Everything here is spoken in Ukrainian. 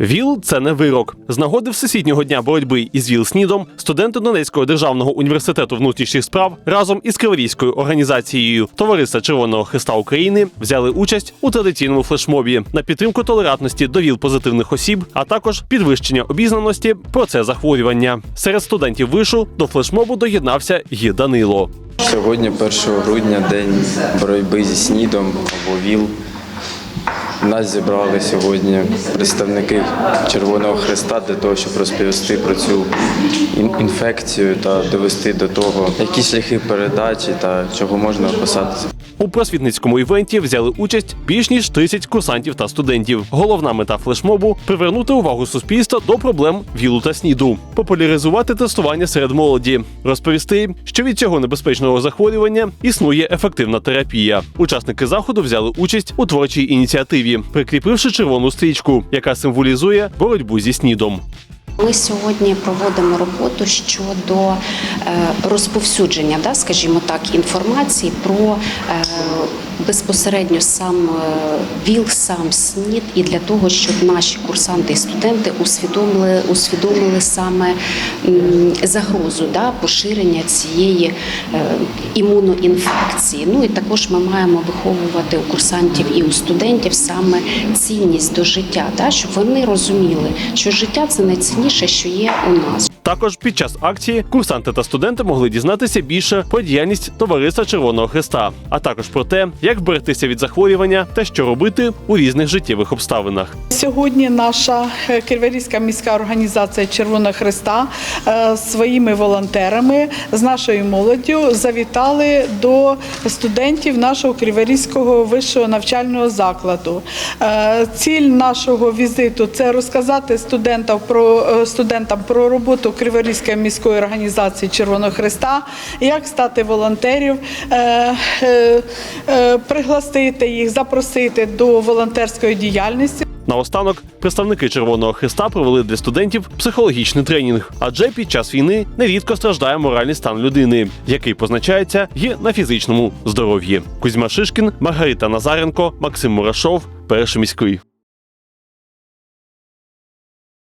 ВІЛ це не вирок. З нагоди всесвітнього дня боротьби із ВІЛ-СНІДом студенти Донецького державного університету внутрішніх справ разом із Криворізькою організацією Товариства Червоного Христа України взяли участь у традиційному флешмобі на підтримку толерантності до ВІЛ-позитивних осіб, а також підвищення обізнаності про це захворювання. Серед студентів вишу до флешмобу доєднався і Данило. Сьогодні, 1 грудня, день боротьби зі СНІДом або ВІЛ. Нас зібрали сьогодні представники Червоного Христа для того, щоб розповісти про цю інфекцію та довести до того, які шляхи передачі та чого можна опасатися. У просвітницькому івенті взяли участь більш ніж 30 курсантів та студентів. Головна мета флешмобу привернути увагу суспільства до проблем вілу та сніду, популяризувати тестування серед молоді, розповісти, що від цього небезпечного захворювання існує ефективна терапія. Учасники заходу взяли участь у творчій ініціативі, прикріпивши червону стрічку, яка символізує боротьбу зі снідом. Ми сьогодні проводимо роботу щодо е, розповсюдження, да, скажімо так, інформації про е, безпосередньо сам е, ВІЛ, сам СНІД, і для того, щоб наші курсанти і студенти усвідомили, усвідомили саме загрозу да, поширення цієї е, імуноінфекції. Ну і також ми маємо виховувати у курсантів і у студентів саме цінність до життя, да, щоб вони розуміли, що життя це найцінніше, що є у нас. Також під час акції курсанти та студенти могли дізнатися більше про діяльність товариства Червоного Христа, а також про те, як берегтися від захворювання та що робити у різних життєвих обставинах. Сьогодні наша е, міська організація Червона Христа е, своїми волонтерами з нашою молоддю завітали до студентів нашого Криворізького вищого навчального закладу. Е, Ціль нашого візиту це розказати студентам про студентам про роботу Криворізької міської організації Червоного Христа, як стати волонтерів, е, е, е, пригласити їх, запросити до волонтерської діяльності. Наостанок представники Червоного Христа провели для студентів психологічний тренінг, адже під час війни нерідко страждає моральний стан людини, який позначається і на фізичному здоров'ї. Кузьма Шишкін, Маргарита Назаренко, Максим Мурашов, перший міський.